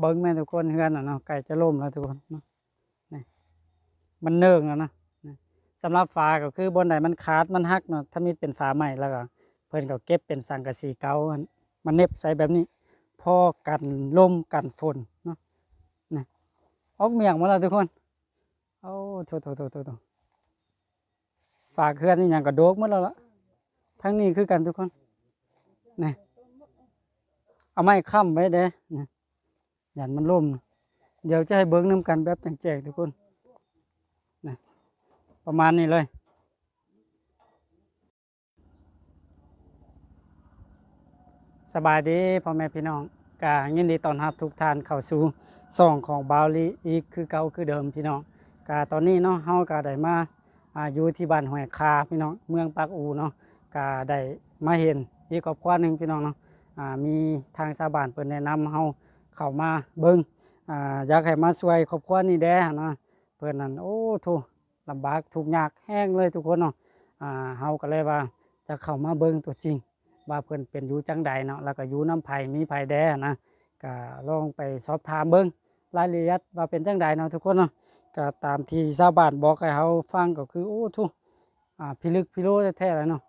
เบิ้งแม่ทุกคนเฮือน่ะเนาะไก่จะล่มแล้วทุกคนเนาะนี่มันเนิ่งแล้วนะสำหรับฝาก็คือบนไหนมันขาดมันหักเนาะถ้ามีเป็นฝาใหม่แล้วก็เพิ่นก็เก็บเป็นสังกะสีเก่ามันเน็บใส่แบบนี้พอกันลมกันฝนเนาะนี่ออกเมียงหมาแล้วทุกคนโอ้โถโถโถโถโถฝากเฮือนนี่ยังก็โดกหมดแล้วละทั้งนี้คือกันทุกคนนี่เอาไม้ค้ำไว้เด้นี่ ยันมันล่ม เดี๋ยวจะให้เบิ้งน้ำกันแบบแจงๆทุกคนนะประมาณนี้เลยสบายดีพ่อแม่พี่น้องกายินดีต้อนรับทุกท่านเข้าสู่ซองของบาวลีอีกคือเก่าคือเดิมพี่น้องกาตอนนี้เนาะเฮาก็ได้มาอ่ายู่ที่บ้านห้วยคาพี่น้องเมืองปากอูเนาะกาได้มาเห็นอีกครอบครัวหนึ่งพี่น้องเนาะอ่ามีทางชาวบ้านเปิดแนะนำเฮา เข้ามาเบิ่งอ่าอยากให้มาช่วยครอบครัวนี่แด้นะเพิ่อนนั่นโอ้ทุลำบากทุกยากแห้งเลยทุกคนเนาะอ่าเฮาก็เลยว่าจะเข้ามาเบิ่งตัวจริง ว่าเพิ่อนเป็นอยู่จังใดเนาะแล้วก็อยู่น้ำไผ่มีไผ่แด่นะก็ลองไปสอบถามเบิ่งรายละเอียดว่าเป็นจังใดเนาะทุกคนเนาะก็ตามที่ชาวบ้านบอกให้เฮาฟังก็คือโอ้ทุอ่าพิลึกพิโลแท้ๆเลยเนาะ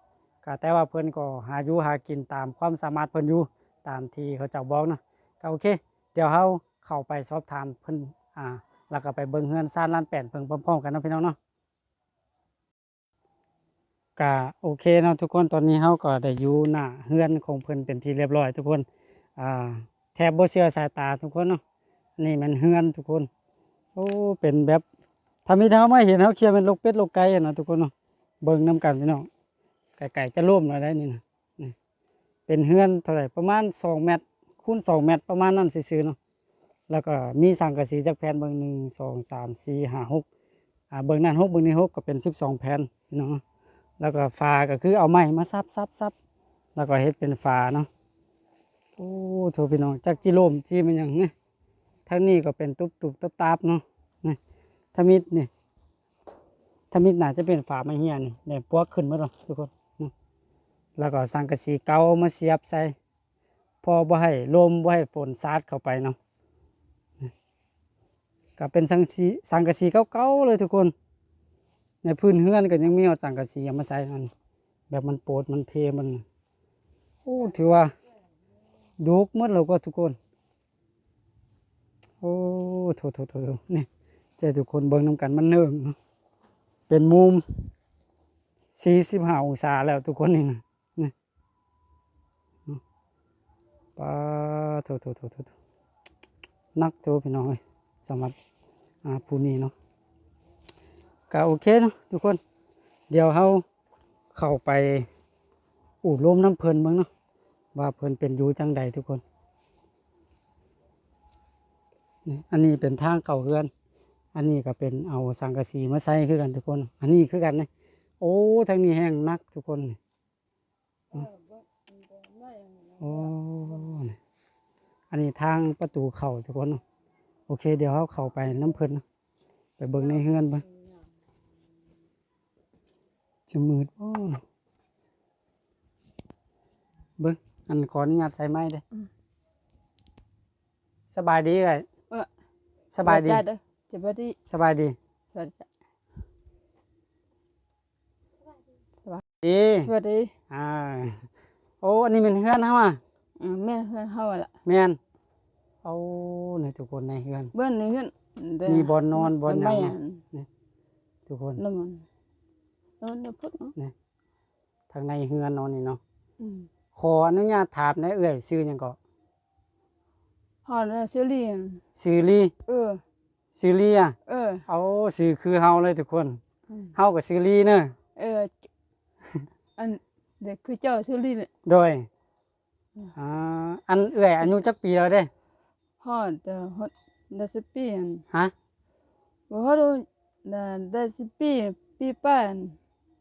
ก็แต่ว่าเพิ่อนก็หาอยู่หากินตามความสามารถเพิ่อนอยู่ตามที่เขาเจ้าบอกเนาะก็โอเค เดี๋ยวเราเข้าไปสอบถามเพิ่นอ่าแล้วก็ไปเบิ่งเฮือนซ่านล้านแปดเพิ่งพร้อมๆกันเนาะพี่น้องเนาะก็โอเคเนาะทุกคนตอนนี้เราก็ได้อยู่หน้าเฮือนของเพิ่นเป็นที่เรียบร้อย ทุกคนอ่าแทบบ่เชื่อสายตาทุกคนเนาะนี่มันเฮือนทุกคนโอ้เป็นแบบถ้ามีเท้าไม่เห็นเขาเคลียร์เป็นลูกเป็ดลูกไก่เนาะทุกคนเนาะเบิ่งนํกันพี่น้องไก่ๆจะร่วมอะไรได้นี่นะเป็นเฮือนเท่าไหร่ประมาณสองเมตร คูณสองเมตรประมาณนั้นซื่อๆเนาะแล้วก็มีสังกะสีจากแผ่นเบิ่งหนึ่งสองสามสี่ห้าหกอ่าเบิ่งนั้นหกเบิ่งนี้หกก็เป็นสิบสองแผ่นเนาะแล้วก็ฝาก็คือเอาไม้มาซับซับซับแล้วก็เฮ็ดเป็นฝาเนาะโอ้โถพี่น้องจากจิโลมที่มันยังนี่ทางนี้ก็เป็นตุบตุบตับตับๆเนาะนี่ถ้ามิดนี่ถ้ามิดน่าจะเป็นฝาไม้เฮียนี่เนี่ยปวกขึ้นหมาแล้วทุกคนแล้วก็สังกะสีเก่ามาเสียบใส่ พอบ่ให้ลมบ่ให้ฝนสาดเข้าไปเนาะก็เป็นสังสีสังกะสีเก่าๆเลยทุกคน ในพื้นเฮือนก็ยังมีเอาสังกะสีเอามาใส่นั่นแบบมันโปดมันเพมันโอ้ถือว่าดุกหมดแล้วก็ทุกคน โอ้โถโถโถโถนี่เจ้ทุกคนเบิ่งนำกันมันเนิ่งเป็นมุม45องศาแล้วทุกคนนี่นะ ปาโถโถโถโถโถนักโถพี่น้องเอ้ยสำหรับอ่าผู้นี้เนาะก็โอเคเนาะทุกคน เดี๋ยวเราเข้าไปอู่ลมน้ำเพลินเบ้างเนาะว่าเพลินเป็นอยู่จังใดทุกคนอันนี้เป็นทางเข้าเฮือน อันนี้ก็เป็นเอาสังกะสีมาใส่คือกันทุกคน อันนี้คือกันนะโอ้ทางนี้แห้งนักทุกคนนี่ โอ้นี่อันนี้ทางประตูเข้าทุกคนเนาะโอเค เดี๋ยวเขาเข้าไปน้ำเพลินเนาะไปเบิ่งในเฮือนเบ้างจะมืดบ่เนาะเบิ่งอันขออนุญาตใส่ไม้เด้ออสบายดีไงเออสบายดีจ้าเด้อจะบ่ดีสบายดีสวัสดีดีสวัสดีอ่า โอ้อันนี้เป็นเฮือนเฮาอะอืมแม่เฮือนเฮาอะล่ะแม่นเอาในทุกคนในเฮือน เบิ่นนี่เฮือนเด้มีบ่อนนอนบ่อนหยังไม่เนาะทุกคนน้ำมันน้ำมันเดี๋ยวพุดเนาะทางในเฮือนนอนนี่เนาะอืมขออนุญาตถามนะเอื้อยชื่อหยังก็ฮอนแล้วซื้อเรียนชื่อลีเออ ชื่อลีอะเออ เอาชื่อคือเฮาเลยทุกคนอืม เฮาก็ชื่อลีเนอะเออ อัน เด็กคือเจ้าซื้อเรียนโดยอ่าอันเอื้อยอายุจักปีแล้วเด้ฮอดเด้อฮอดได้สิบปีอันฮะบ่ฮอดได้ได้สิบปีปีป้าน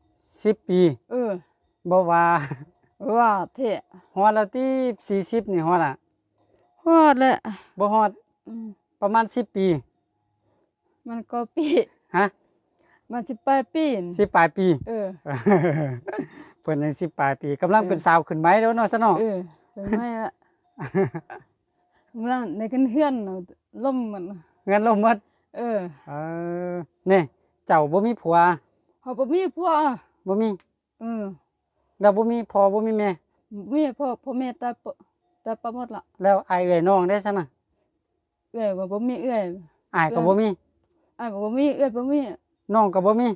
10ปี เออบ่ว่าว่าแท้ฮอดแล้วที่40นี่ฮอดอะฮอดแล้วบ่ฮอดอืมประมาณ10ปี มันก็ปีฮะมันสิปลายปีน10ปลายปี เออเพิ่นยัง10ปลายปีกำลังเป็นสาวขึ้นไหมแล้วเนาะซะเนาะเออเป็นไงละมันในกันเฮือนน่ะล่มมันเงินลมหมดเออเออนี่เจ้าบ่มีผัวเฮาบ่มีพ่อบ่มีเออแล้วบ่มีพ่อบ่มีแม่มีพ่อพ่อแม่ตายปตายไปหมดละแล้วอายเอ้ยน้องได้ซั่นน่ะเอื้อยก็บ่มีเอื้อยอายก็บ่มีอ้ายก็บ่มีเอื้อยบ่มีน้องก็บ่มี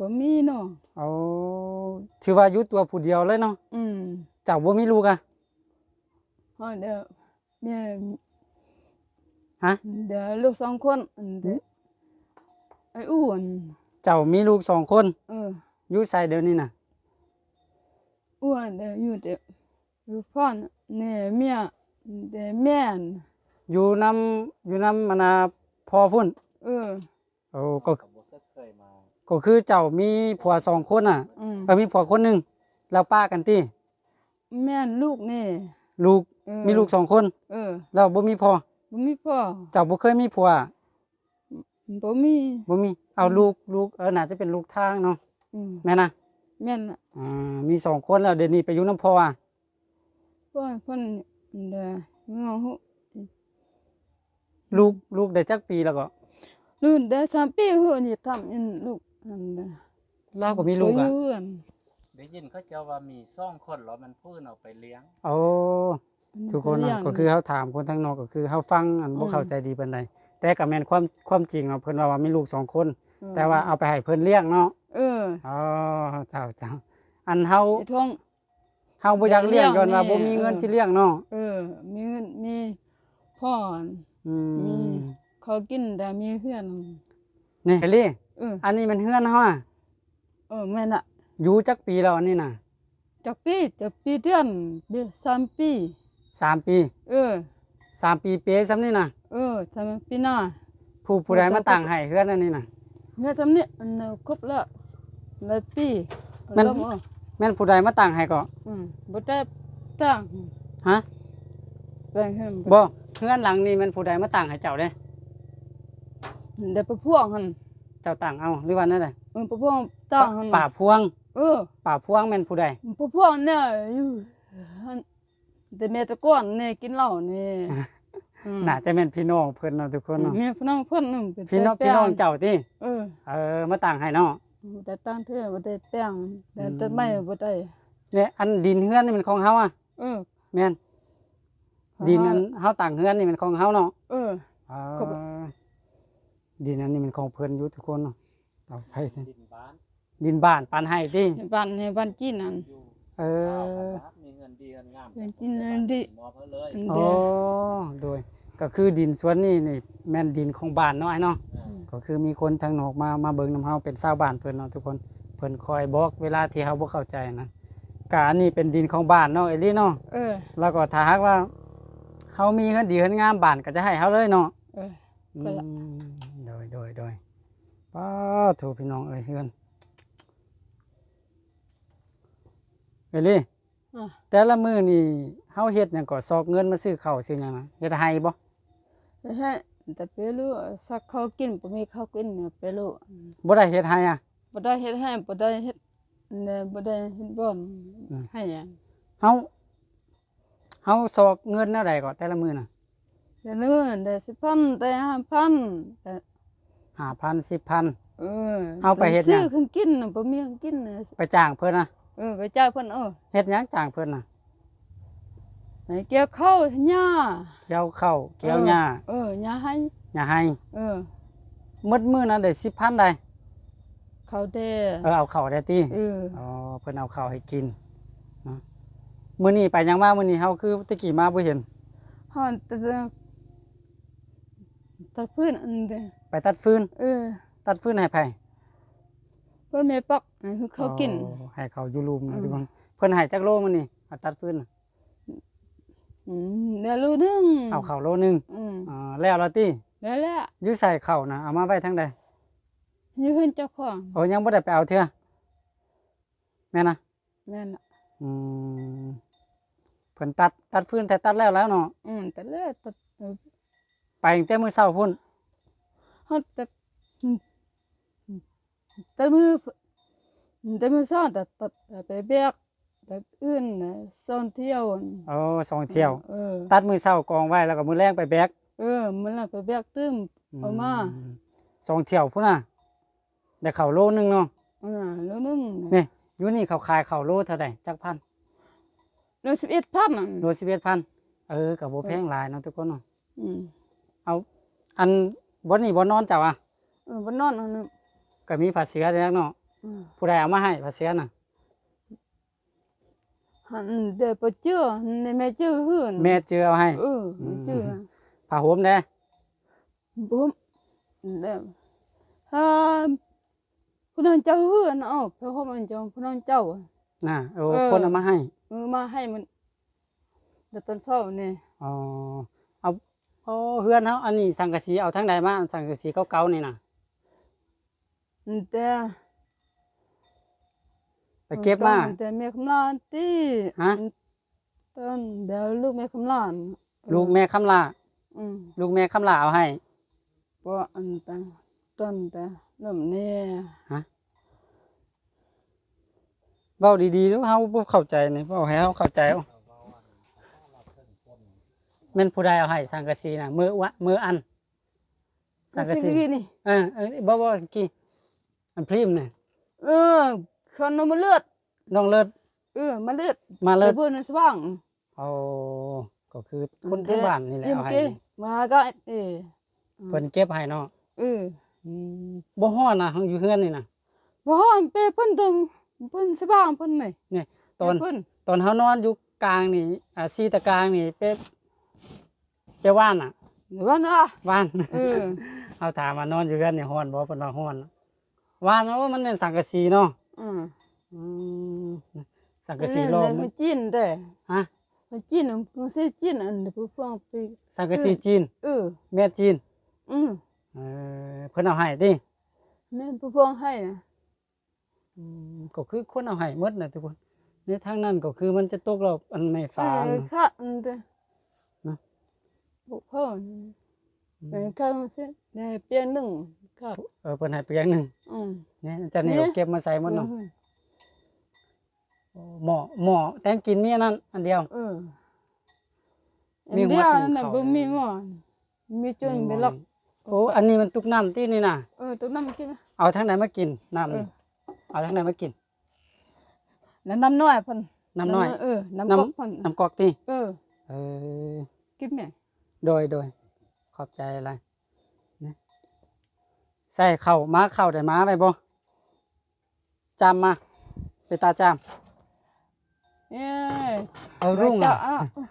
บ่มีเนาะเอา ถือว่าอยู่ตัวผู้เดียวเลยเนาะอืมเจ้าบ่มีลูกอะเฮาเดี๋ยวแม่ฮะ เดี๋ยวลูกสองคนอันเดี๋ยวไอ้อ้วนเจ้ามีลูกสองคนเอออยู่ไสเดี๋ยวนี้น่ะ อ้วนเดี๋ยวอยู่เดี๋ยวอยู่พ่อน่ะเนี่ยเมียเดี๋ยวแม่นอยู่นำอยู่นำมนาพ่อพุ่น เออ โอ้ก็กับบ่เคยมา ก็คือเจ้ามีผัวสองคนน่ะอืมเออมีผัวคนหนึงแล้วป้ากันติแม่นลูกนี่ลูกเออมีลูกสองคนเออแล้วบ่มีพ่อบ่มีพ่อเจ้าบ่เคยมีผัวบ่มีบ่มีเอาลูกลูกเออน่าจะเป็นลูกทางเนาะอืมแม่นนะแม่นน่ะอ่ามีสองคนแล้วเดี๋ยวนี้ไปอยู่น้ำพ่ออะพ่อเพิ่นเดี๋ยวเงาหูลูกลูกได้จักปีแล้วก็นู่นเดี๋ยวสามปีหัวนี่ทำอินลูก อันเด้อเราก็มีลูกอะบ่ยู่นได้ยินเขาเจ้าว่ามีซ่องคนเหรอมันพูดเอาไปเลี้ยง โอ้ทุกคนน่ะเลี้ยงก็คือเฮาถามคนทางนอกก็คือเฮาฟังอันบ่อืมเข้าใจดีปานใดแต่ก็แม่นความความจริงเนาะเพิ่นว่าว่ามีลูกสองคนเออแต่ว่าเอาไปให้เพิ่นเลี้ยงเนาะเอออ๋อเจ้าเจ้าอันเฮาไอ้ท้อง เฮาบ่อยากเลี้ยงเลี้ยงย้อนว่านี่บ่มีเงินเออสิเลี้ยงเนาะเออ มีเงินมีพ่อ อืมี มเขากินแต่มีเพื่อน นี่เอลี่ เอออันนี้มันเฮือนเฮาอะเออแม่นน่ะอยู่จักปีแล้วอันนี้น่ะจักปีจักปีเดือนเดือนสามปีสามปีเออสามปีเป๊ะซ้ำนี่น่ะ เออสามปีหน้าผู้ผู้ใดมาต่างให้เฮือนอันนี้น่ะเมื่อทำนี้อันนั้นครบละหลายปีมันแล้วเออแม่นผู้ใดมาต่างให้ก็อืมบ่ได้ตั้งฮะแบ่งให้มันบ่เฮือนหลังนี้แม่นผู้ใดมาต่างให้เจ้าเด้ได้ไปพ่วงหั่น เจ้าต่างเอาหรือว่านั่นแหละเออไปพ่วงตั้งหั่นป่าพวง เออป่าพวงแม่นผู้ใดไปพ่วงเนี่ยอยู่หั่นแต่แม่แตะก่อนเนี่ยกินเหล้านี่อืมน่าจะแม่นพี่น้องเพิ่นเนาะทุกคนเนาะแม่พี่น้องเพิ่นนั่นเป็นพี่น้องแต่พี่น้องแป้เจ้าติเออเออมาต่างให้เนาะบ่ได้ตั้งเทื่อบ่ได้แต่งแต่ต้นไม้บ่ได้เนี่ยอันดินเฮือนนี่มันของเฮาอะเออแม่นดินนั้นเฮาต่างเฮือนนี่มันของเฮาเนาะเอออ๋อครับ ดินนั้นนี่มันของเพิ่นอยู่ทุกคนเนาะเตาไฟนี่ดินบ้านดินบ้านปานให้ติในบ้านในบ้านจีนนั่น อยู่เอข้าวอ ครับมีเงินดีเงินงามเงินดีเงินดีหมอเพิ่นเลยอันโอ้เดียวโดย ก็คือดินสวนนี่นี่แม่นดินของบ้านเนาะไอ้เนาะเออก็คือมีคนทางนอกมามาเบิ่งนํเฮาเป็นชาวบ้านเพิ่นเนาะทุกคน เพิ่นคอยบอกเวลาที่เฮาบ่เข้าใจนะกอันนี้เป็นดินของบ้านเนาะเอลี่เนาะ เออ แล้วก็ถ้าหากว่าเฮามีเงินดีเงินงามบ้านก็จะให้เฮาเลยเนาะเอออืไปละมโด ยโดยโดยป้าถูกพี่น้องเอ้ยเฮือนเอลี่อะแต่ละมื้อนี่เฮาเฮ็ดหยังก็ซอกเงินมาซื้อข้าวซื้อหยังนะเฮ็ดให้บ่ไม่ใช่แต่ไปรู้สักเขากินบ่มีเขากินเนี่ยไปรู้บ่ได้เฮ็ดให้อะ บ่ได้เฮ็ดให้บ่ได้เฮ็ดเนี่ยบ่ได้เฮ็ดบ่อนอืม ให้หยังเฮาเฮาซอกเงินแนวใดก็แต่ละมื้อน่ะเดี๋ยวนู้นได้สิบพันได้ ห้าพันแต่5,000 10,000เออเอาไปเฮ็ดหยัง ซื้อเครื่องกินน่ะบ่มีเครื่องกินน่ะไปจ้างเพิ่นน่ะเออไปจ่ายเพิ่นเออเฮ็ดหยังจ้างเพิ่นน่ะให้เกี่ยวข้าวหญ้าเกี่ยวข้าวเกี่ยวหญ้าเออหญ้าให้หญ้าให้เออหมดมื้อนั้นได้10,000ได้ข้าวแด้เออเอาข้าวได้ติเอออ๋อเพิ่นเอาข้าวให้กินเนาะมื้อนี้ไปหยังมามื้อนี้เฮาคือตะกี้มาบ่เห็นฮอนแต่ตัดพื้นอันเด้อ ไปตัดฟืนเออตัดฟืนให้ไผเพิ่นแม่ปักให้คือเขากิน อ๋อให้เขาอยู่รูมอืนะมทุกคนเพิ่นให้จักโลมื้อนี้เอาตัดฟืนน่ะอืมเดี๋ยวรู้นึงเอาข้าวโลหนึงอืมอ่าแล้วละติแล้วแหละอยู่ใส่ข้าวน่ะเอามาไว้ทางใดอยู่เห็นเจ้าของโอ้ยังบ่ได้ไปเอาเทื่อแม่นนะแม่นน่ะอืมเพิ่นตัดตัดฟืนแต่ตัดแล้วแล้วเนาะอืมแต่แล้วตัดเออไปตั้งแต่มื้อเช้าพุ่น ฮอดแต่อืมแต่มือแต่มือซ่อนแต่ตัดไปเบียกแต่อื่นน่ะซ่อนเที่ยวน่ะโอ้สองเที่ยวเออตัดมือเช้ากองไว้แล้วก็มือแรงไปแบกเออมันละไปแบกตึ้มเอามาสองเที่ยวพุ่นน่ะได้ข้าวโลนึงเนาะอ่าแล้วนึงนี่อยู่นี่เขาขายข้าวโลเท่าใดจักพันแล้วสิบเอ็ดพันน่ะโล11,000เออก็บ่แพงหลายเนาะทุกคนเนาะอืมเอาอัน บ่นี่บ่นอนเจ้าอะเออบ่นอนอันนึงก็มีผ้าเสือจังเนาะอืมผู้ใดเอามาให้ผ้าเสือน่ะ หันเดี๋ยวไปเจอในแม่เจอหื่นแม่เจือเอาให้ เออแม่เจอผ้าห่มเด้บุ้มเดี๋ยวถ้าผู้นั้นเจ้าหื่นเอาเพราะเขามันเจ้าผู้นั้นเจ้าอะ น่ะโอ้เออ คนเอามาให้ เออมาให้มันเดี๋ยวตอนเช้านี่อ๋อเอาโอ้เฮือนเฮาอันนี้สังกะสีเอาทางใดมาสังกะสีเก่าๆนี่น่ะแต่ไปเก็บมาแต่แม่คำลานที่ฮะต้นเดี๋ยวลูกแม่คำลานลูกแม่คำลาอืมลูกแม่คำลาเอาให้เพราะอันแต่ต้นแต่เริ่มเนี่ยเว้าดีๆเด้อเฮาบ่เข้าใจนี่เว้าให้เฮาเข้าใจเอา แม่นผู้ใดเอาให้สังกะสีน่ะมือวะมืออัน สังกะสีสิ่นี่เออเออบ่บ่กี้อันพริมนี่เออคนเอามาเลือดน้องเลิศเออมาเลือดมาเลิศดี๋ยวเพื่อนสว่างเอาก็คือคนที่บ้านนี่แหละยิ้มเอาให้เก้มาก็เออเพิ่นเก็บให้เนาะเอออืมบ่ฮ้อนนะเฮาอยู่เฮือนนี่น่ะว่าฮ้อนเป้เพิ่นตรงเพิ่นสว่างเพิ่นนี่นี่ตอนเพิ่นตอนเขานอนอยู่กลางนี่อ่าซีตะกลางนี่เป๊ะ เป๊ะว่านอะเดี๋ยวว่านะว่านเออเอาถามมานอนอยู่กันนี่ฮ้อนบ่เพิ่นว่าฮ้อนว่านโอ้มันเป็นสังกะสีเนาะอืมอืมสังกะสีล้อมมันจีนแต่ฮะมันจีนมันสิจีนอันเดี๋ยวพวกไปสังกะสีจีนเออแม่จีนอืมเออเพิ่นเอาให้ติแม่นพวกให้นะอืมก็คือคนเอาให้หมดน่ะทุกคนในทางนั้นก็คือมันจะตกรอบอันไม่ฟ้าเออน่ะค่ะอันเด้อนะ พวกพ่อแม่ค่ะมันสิได้เปลี่ยนหนึ่งครับเออเพิ่นให้ไปอย่างหนึงอืมเนี่ยอาจารย์นี่เอาเก็บมาใส่หมดเนาะเออหม้อหม้อแตงกินมีอันนั้นอันเดียวเออมีมีหัหัววหนึ่งน่ะเขาบ่มีหม้อมีจนไปล็อกโอ้อันนี้มันตุกน้ำที่นี่นะเออตัวนั้นมันกินนะเอาทางไหนมากินน้ำนี่เออเอาทางไหนมากินแล้วน้ำน้อยเพิ่นน้ำน้อยเออน้ำน้ำก๊อกเพิ่นน้ำกอกที่เออเออกินแม่ โดยโดยขอบใจอะไรนะใส่เข่าม้าเข่าได้ม้าไปบ่จำมาไปตาจามเอ้ยเอารุ่งแม่อะเจ้าอะ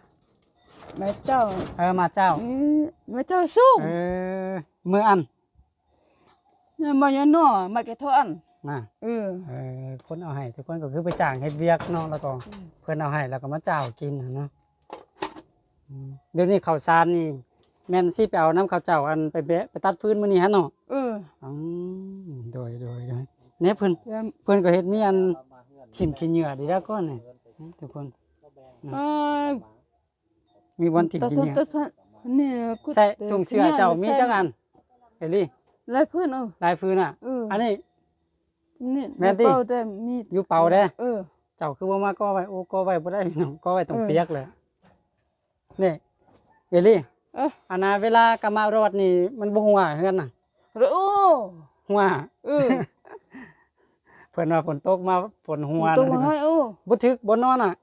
แม่เจ้าเออมาเจ้าอืมแม่เจ้าสู้เออมืออันเนี่ยมาอย่าน้อมาแกเท่าอันน่ะเออเออคนเอาให้ทุกคนก็คือไปจ้างเฮ็ดเวียกเนาะแล้วก็เพิ่นเอาให้แล้วก็มาเจ้ากินน่ะเนาะอืม เดี๋ยวนี้ข้าวสารนี่แม่นสิไปเอาน้ำข้าวเจ้าอันไปแบะไปตัดฟืนมื้อนี้ฮะเนาะเอออืมโดยโดยโดยเนี่ยเพิ่นเดี๋ยวเพิ่นก็เฮ็ดมีอันเรามาเฮือนทิ่มขี้เหงื่อดีแล้วก่อนนี่ทุกคน เอ่อมีวันทิ่มตะขี้ตะเหงื่อตะตะเนี่ยกูใส่ส่งเสื้อเจ้ามีจังอันเอลี่ลายพื้นเอาลายฟืนอะ เอออันนี้ นี่แม่นติ เป่าแต่มีอยู่เป่าเด้เออ เจ้าคือบ่มาก่อไว้โอ้ก่อไว้บ่ได้พี่น้องก่อไว้ตรงเออเปียกเลย นี่เอลี่เอ้ออันน่ะเวลากะมารอดนี่มันบ่ฮู้ว่าเฮือนน่ะโอ้หัวเออเพิ่นว่าฝนตกมาฝนหัวตัวนะให้โอ้บ่ถึกบ่นอนอะ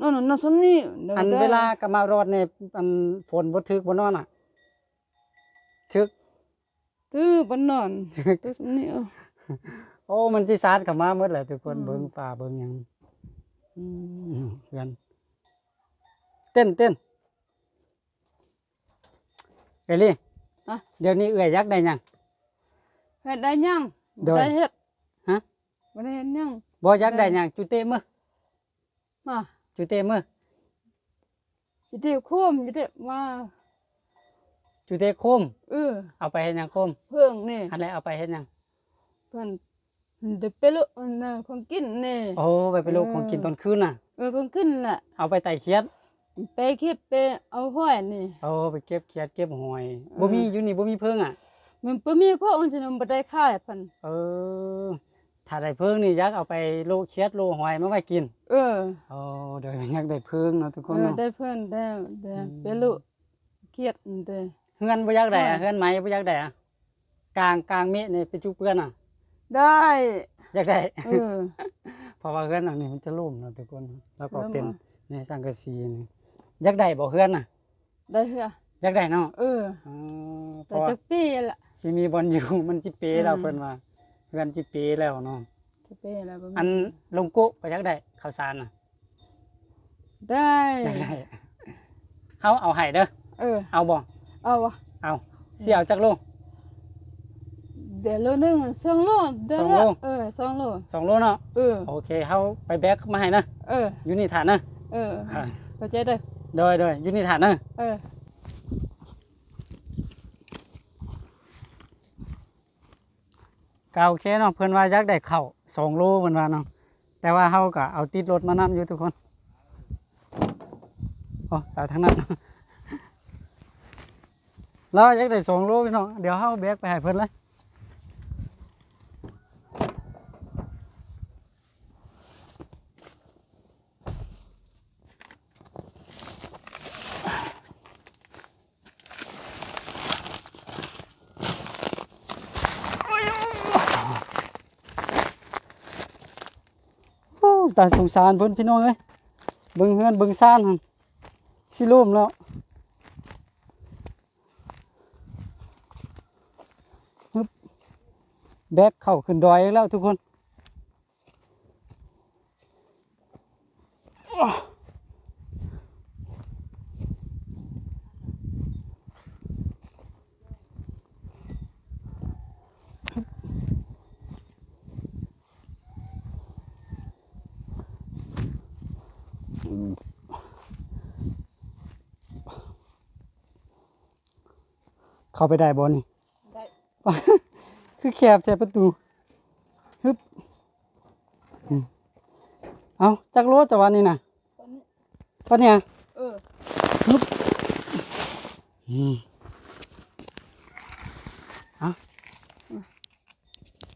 นั่นน่ะนั่นสนนี่ดี๋ยอันได้เวลากะมารอดเนี่ยอันฝนบ่ถึกบ่นอนอะถึกตื้อบ่นอนตัวสนนี่เออโอ้มันสิสาดเข้ามาหมดแหละทุกคนอืมเบิ่งฟ้าเบิ่งหยังอืมเพื่อน เต้นเต้นเอลี่อะ เดี๋ยวนี้เอื้อยยักษ์ได้หยัง เฮ็ดได้ยังโดยได้เฮ็ดฮะ บ่ได้เฮ็ดยังบ่ยักษ์ได้หยังจุเตมือมาจุเตมือสิได้โคมสิได้มาจุเตโคม เออเอาไปเฮ็ดหยังโคมเพิ่งนี่อันไหนเอาไปเฮ็ดหยังเพิ่นได้ไปลุอันน่ะของกินนี่ โอ้ไปไปลูกเออของกินตอนคืนน่ะ เออของกินน่ะเอาไปไต่เขียด ไปคิดไปเอาห้อยนี่ เอาไปเก็บเขียดเก็บหอยเออบ่มีอยู่นี่บ่มีเพิ่งอะ มันบ่มีพวกมันสินำบ่ได้ขายเพิ่นเออถ้าได้เพิ่งนี่อยากเอาไปโลเคียดโลหอยมาไว้กิน เออโอ้เดี๋ยวอยากได้เพิ่งเนาะทุกคเอนอเนาะได้เพื่อนได้ได้อืมเป็นลูกเครียดเด้อเฮือนบ่อยากได้อะเออเฮือนไม้บ่อยากได้อะกลางกลางเมฆนี่ไปจุเปื้อนอะ ได้อยากได้เออเพราะว่าเฮือนหลังนี้มันจะล่มเนาะทุกคน แล้วก็ล่มเป็นเหรอในสังกะสีนี่ อยากได้บ่เฮือนน่ะได้เหืออยากได้เนาะเอออ๋อเพแต่ราะว่าจักปีละ สิมีบอลอยู่ มันจิเปแล้วอืม เพิ่นว่าเฮือนจิเปแล้วเนาะจักปีละบ่มีอันลงกุก็อยากได้ข้าวสารน่ะได้ อยากได้เฮาเอาให้เด้อเออ เอาบ่เอาวะเอาสิเอาจักโล เดี๋ยวโลนึงสองโลเดี๋ยวสองละโลเออสองโลสองโลเนาะเออ โอเคเฮาไปแบกมาให้นะเออ อยู่นี่ฐานนะเอออ่าเข้าใจเด้อ โดยโดยอยู่นี่ฐานนะเออก็โอเคเนาะเพิ่นว่าอยากได้ข้าวสองโลเพิ่นว่าเนาะแต่ว่าเฮาก็เอาติดรถมานํอยู่ทุกคนโอ้เอาทางนั้นเราอยากได้สองโลพี่น้องเดี๋ยวเฮาแบกไปให้เพิ่นเลย ตาสงสารเพิ่นพี่น้องเอ้ยเบิ่งเฮือนเบิ่งซ่านหั่นสิล่มแล้วแบกเข้าขึ้นดอยแล้วทุกคน เข้าไปได้บ่นี่ ได้ คือแคบแทประตูฮึบอืมเอาจักรถจะวันนี้นะตอนนี้ปะเนี่ยเอออืมเอา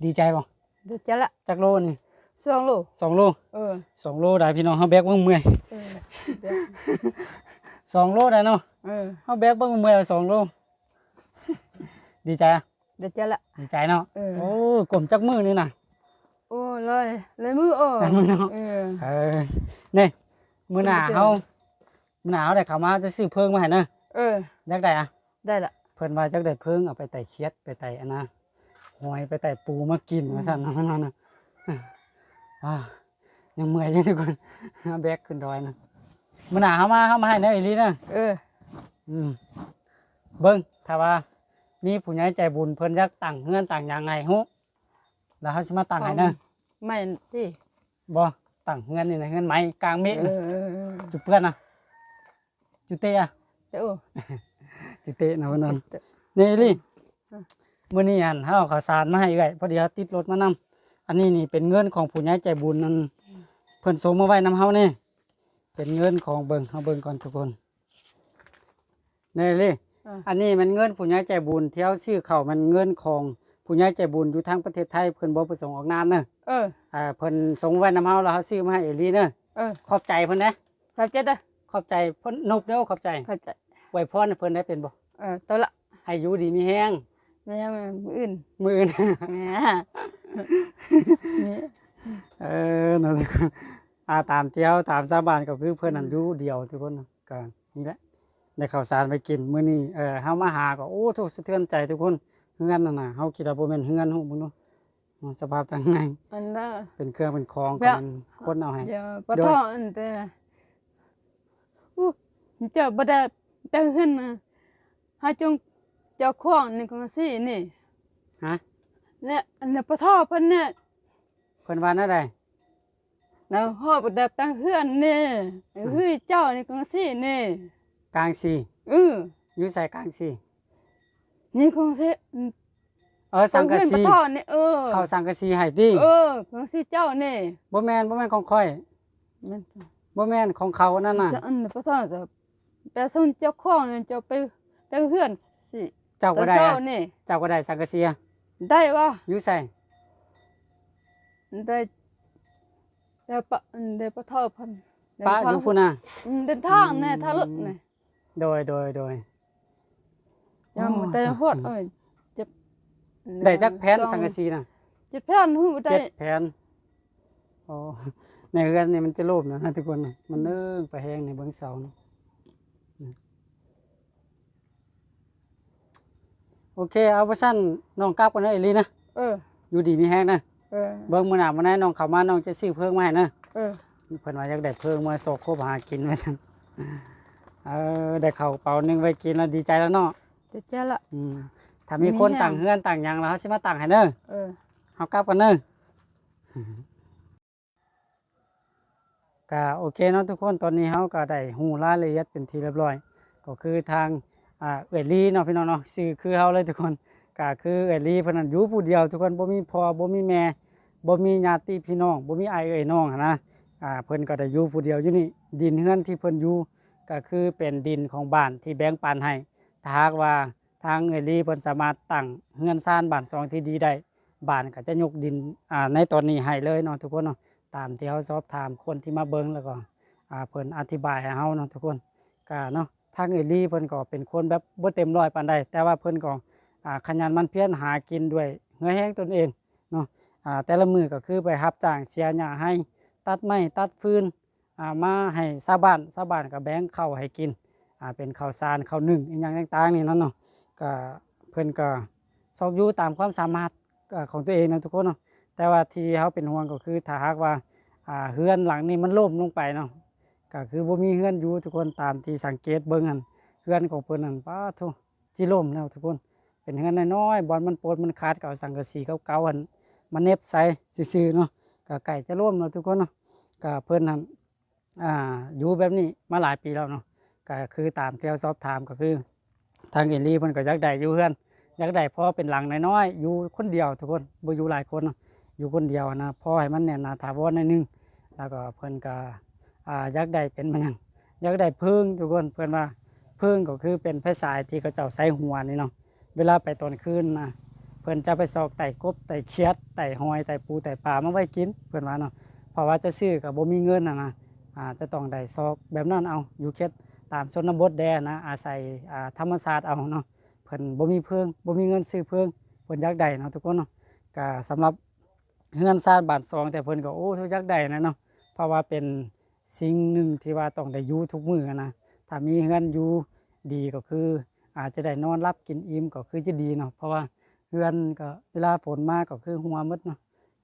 ดีใจป่ะเดี๋ยวจะละจักรโลนี่สองโลสองโลเออสองโลได้พี่น้องเขาแบกเบิ่งเมื่อยเออเดี๋ยวสองโลได้เนาะเออเขาแบกเบิ่งเมื่อยสองโล ดีใจอะเดี๋ยวจะละ ดีใจเนาะเออ โอ้กลมจักมือนี่นะโอ้เลยเลยมือโอ้เลยมือเนาะเออ เออนี่มือหนาเดี๋ยวเขามือหนาเขาได้เขามาจะซื้อเพิ่งมาให้เนอะเออ อยากได้อะได้ละเพิ่นว่าจักได้เพิ่งเอาไปไต่เคียดไปไต่อันนะหอยไปไต่ปูมากินว่าซั่นนั่นน่ะอ่ายังเมื่อยอยู่ทุกคนแบกขึ้นดอยนะมื้อหน้าเฮามาเฮามาให้นะอีหลีนะ เออ อืมเบิ่งถ้าว่า มีผู้ใหญ่ใจบุญเพิ่นอยากตั้งเฮือนตั้งหยังไงฮู้แล้วเฮาสิมาตั้งให้นะไม่ที่บ่ตั้งเฮือนนี่นะเฮือนไม้กลางเมฆเอนะอเออเออจุเพื่อนนะจุเตะอะเดี๋ยวโอ้จุเตะนะเพิ่นนั่นเดี๋ยวนี่ลี่อืมมื่อนี้อันเฮาเอาข้าวสารมาให้ไว้พอดีเขาติดรถมานำอันนี้นี่เป็นเงินของผู้ใหญ่ใจบุญนั่นเพิ่นส่งมาไว้นำเฮานี่เป็นเงินของเบิ่งเฮาเบิ่งก่อนทุกคนนี่ลี่ อะอันนี้มันเงินผู้ใหญ่ใจบุญที่เฮาซื้อข้าวมันเงินของผู้ใหญ่ใจบุญอยู่ทางประเทศไทยเพิ่นบ่ประสงค์ออกนามเด้อเอออ่าเพิ่นส่งไว้นำเฮาแล้วเฮาซื้อมาให้เอลี่เด้อเออขอบใจเพิ่นนะเข้าใจเด้อขอบใจเพิ่นนบเด้อขอบใจเข้าใจไว้พรให้เพิ่นได้เป็นบ่เออตัวละให้อยู่ดีมีแฮงไม่ใช่มืออื่นมื้ออื่นแหมนี่เออนะทุกคนอ่าตามเที่ยวตามสาบานก็คือเพื่อนนันอยู่เดียวทุกคนเนาะก็นี่แหละ ได้ข้าวสารไปกินมื้อนี้เออเฮามาหาก็โอ้ทุกสะเทือนใจทุกคนเฮือนนั่นน่ะเฮาคิดว่าบ่แม่นเฮือนฮู้บ่เนาะอ๋อสภาพทางในอันนั้นเป็นเครื่องเป็นของแล้ก็วมันคนเอาให้เดี๋ยวปะโดยท้ออันแต่อู้เจ้าบ่ได้แต่เห็นนะหาจงเจ้าของนี่ก็สินี่ฮะเนี่ยอันนี้ปะท้อเพิ่นเนี่ยเพิ่นว่าแนวใดแล้วฮอบ่ได้ตั้งเฮือนนี่เฮ้ยเจ้านี่ก็สินี่ กลางสี่เอออยู่ใส่กลางสี่นี่ก็สิเออสังกะเพิ่นสีปะท้อนี่เออเข้าสังกะสีให้ติเออก็สิเจ้านี่บ่แม่นบ่แม่นของข่อยมันบ่แม่นของเขานั่นน่ะจะอันนี้ปะท้อจะไปส่งเจ้าของนี่เจ้าไปไปเฮือนสิเจ้าก็แต่ได้เจ้าอะนี่เจ้าก็ได้สังกะสีอะได้บ่อยู่ใส่ได้ได้ปะได้ปะเท่าพันได้ป้าทางอยู่พุ่นน่ะอืมเดินทางแน่ทางรถแน่ โดยโดยโดยยังบ่ได้ฮอดเอ้ยเจ็บได้จักแผ่นสอสังกะสีน่ะเจ็บแผ่นหูบ่ได้เจ็ดแผ่นโอ้ในเรือนนี่มันจะโลภนะนะทุกคนน่ะมันเนิ่งไปแห้งในเบื้องเสาน่ะอืมโอเคเอาไปสั้นน้องกลับกันนะเอลีนะเอออยู่ดีมีแห้งนะเออเบิ่งมื้อหน้ามื้อไหนน้องเข้ามาน้องจะซื้อเพิ่งมาให้นะเออเพิ่นว่าอยากได้เพิ่งมาโซกโคบหากินไว้ซั่น เออได้เข้าวเป๋าหนึงไว้กินแล้วดีใจแล้วเนาะเจ็บใจละ อืมถ้ามีคนมีแฮงต่างเฮือนต่างหยังแล้วเขาสิมาต่างให้เด้อ เออ เฮากลับกันเด้อก็โอเคเนาะทุกคนตอนนี้เฮาก็ได้ฮู้รายละเอียดเป็นที่เรียบร้อย ก็คือทางอ่าเอื้อยลีเนาะพี่น้องเนาะชื่อคือเฮาเลยทุกคนก็คือเอื้อยลีเพิ่นนั้นอยู่ผู้เดียว ทุกคนบ่มีพ่อบ่มีแม่บ่มีญาติพี่น้องบ่มีอ้ายเอ้ยน้องหั้นนะอ่าเพิ่นก็ได้อยู่ผู้เดียวอยู่นี่ดินเฮือนที่เพิ่นอยู่ ก็คือเป็นดินของบ้านที่แบ่งปันให้ถ้าหากว่าทางเอื้อยลีเพิ่นสามารถตั้งเฮือนซ่านบ้านซองที่ดีได้บ้านก็จะยกดินอ่าในตอนนี้ให้เลยเนาะทุกคนเนาะตามที่เขาสอบถามคนที่มาเบิ่งแล้วก็อ่าเพิ่นอธิบายให้เฮาเนาะทุกคนก็เนาะทางเอลี่เพิ่นก็เป็นคนแบบบ่เต็มร้อยปานใดแต่ว่าเพิ่นก็อ่าขยันมันเพียรหากินด้วยเหงื่อแห้งตนเองเนาะอ่าแต่ละมือก็คือไปรับจ้างเสียหญ้าให้ตัดไม้ตัดฟืน มาให้ชาวบ้านชาวบ้านก็แบ่งข้าวให้กินเป็นข้าวสารข้าวนึ่งอีหยังต่างๆนี่นั่นเนาะก็เพิ่อนก็ซอกอยู่ตามความสามารถของตัวเองนะทุกคนเนาะแต่ว่าที่เขาเป็นห่วงก็คือถ้าหากว่าเฮือนหลังนี้มันล่มลงไปเนาะก็คือบ่มีเฮือนอยู่ทุกคนตามที่สังเกตเบิ่งหันเฮือนของเพิ่นนั่นป้าทุจิล่มแล้วทุกคน เป็นเฮือนน้อยๆบอลมันโปดมันขาดเก็เอาสังกะสีเก่าๆหันมาเน็บใส่ซื่อๆเนาะก็ไก่จะล่มเนาะทุกคนเนาะก็เพิ่นหัน อ่าอยู่แบบนี้มาหลายปีแล้วเนาะก็คือตามเที่เราสอบถามก็คือ ทางเอลี่เพิ่นก็อยากได้อยู่เฮือนอยากได้พอเป็นหลังน้อยๆอยู่คนเดียวทุกคนบ่อยู่หลายคนอยู่คนเดียวนะพอให้มันแน่นหนาถาวรหน่อยหนึงแล้วก็เพิ่นก็อ่าอยากได้เป็นมันยังอยากได้พิ่งทุกคนเพิ่อนว่าพิ่งก็คือเป็นไฟสายที่เขาเจ้าใส่หัวนี่เนาะเวลาไปตอนคืนนะเพิ่อนจะไปซอกไต่กบไต่เขียดไต่หอยไต่ปูไต่ปลามาไว้กินเพิ่อนว่าเนาะเพราะว่าจะซื้อก็บ่มีเงินนะนะ จะต้องได้ซอกแบบนั้นเอาอยู่เขตตามชนบทแดนนะอาศัยอ่ธรรมชาติเอาเนาะเพิ่นบ่มีเพิ่งบ่มีเงินซื้อเพิ่งเพิ่นอยากได้เนาะทุกคนเนาะก็สำหรับเฮือนซ่านบาทซองแต่เพิ่นก็โอ้ทุกอยากได้นะเนาะเพราะว่าเป็นสิ่งหนึ่งที่ว่าต้องได้อยู่ทุกมื้อนะถ้ามีเฮือนอยู่ดีก็คือ อาจจะได้นอนรับกินอิ่มก็คือจะดีเนาะเพราะว่าเฮือนก็เวลาฝนมาก็คือหัวหมดเนาะ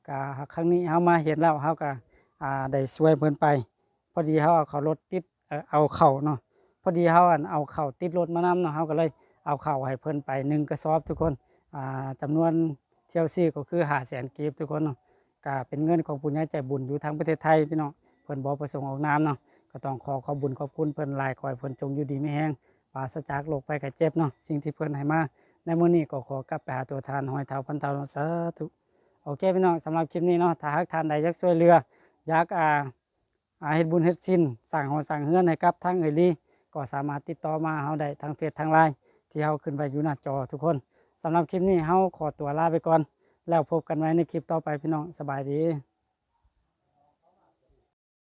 ก็ครั้งนี้เฮามาเห็นแล้วเฮาก็อ่าได้ช่วยเพิ่นไป พอดีเฮาเอาเขารถติดเอาเข้าเนาะพอดีเฮาอันเอาเข้าติดรถมานำเนาะเฮาก็เลยเอาเข้าให้เพิ่นไปหนึ่งกระสอบทุกคนอ่าจำนวนเที่ยวซื้อก็คือหาแสนกีบทุกคนเนาะก็เป็นเงินของผู้ใหญ่ใจบุญอยู่ทั้งประเทศไทยพี่น้องเพิ่นบ่ประสงค์ออกนามเนาะก็ต้องขอขอบบุญขอบคุณเพิ่นลายขอให้เพิ่นจงอยู่ดีไม่แห้งปราศจากโรคภัยไข้เจ็บเนาะสิ่งที่เพิ่นให้มาในมื้อนี้ก็ขอกลับไปหาตัวทานหอยเท้าพันเท้าสาธุโอเคพี่น้องสำหรับคลิปนี้เนาะถ้าหากทานใดอยากช่วยเหลืออยากอ่า เฮ็ดบุญเฮ็ดศีลสั่งหอสั่งเฮือนให้กับทางเอลีก็สามารถติดต่อมาเฮาได้ทางเฟซทางไลน์ที่เฮาขึ้นไปอยู่หน้าจอทุกคนสำหรับคลิปนี้เฮาขอตัวลาไปก่อน แล้วพบกันไว้ในคลิปต่อไปพี่น้องสบายดี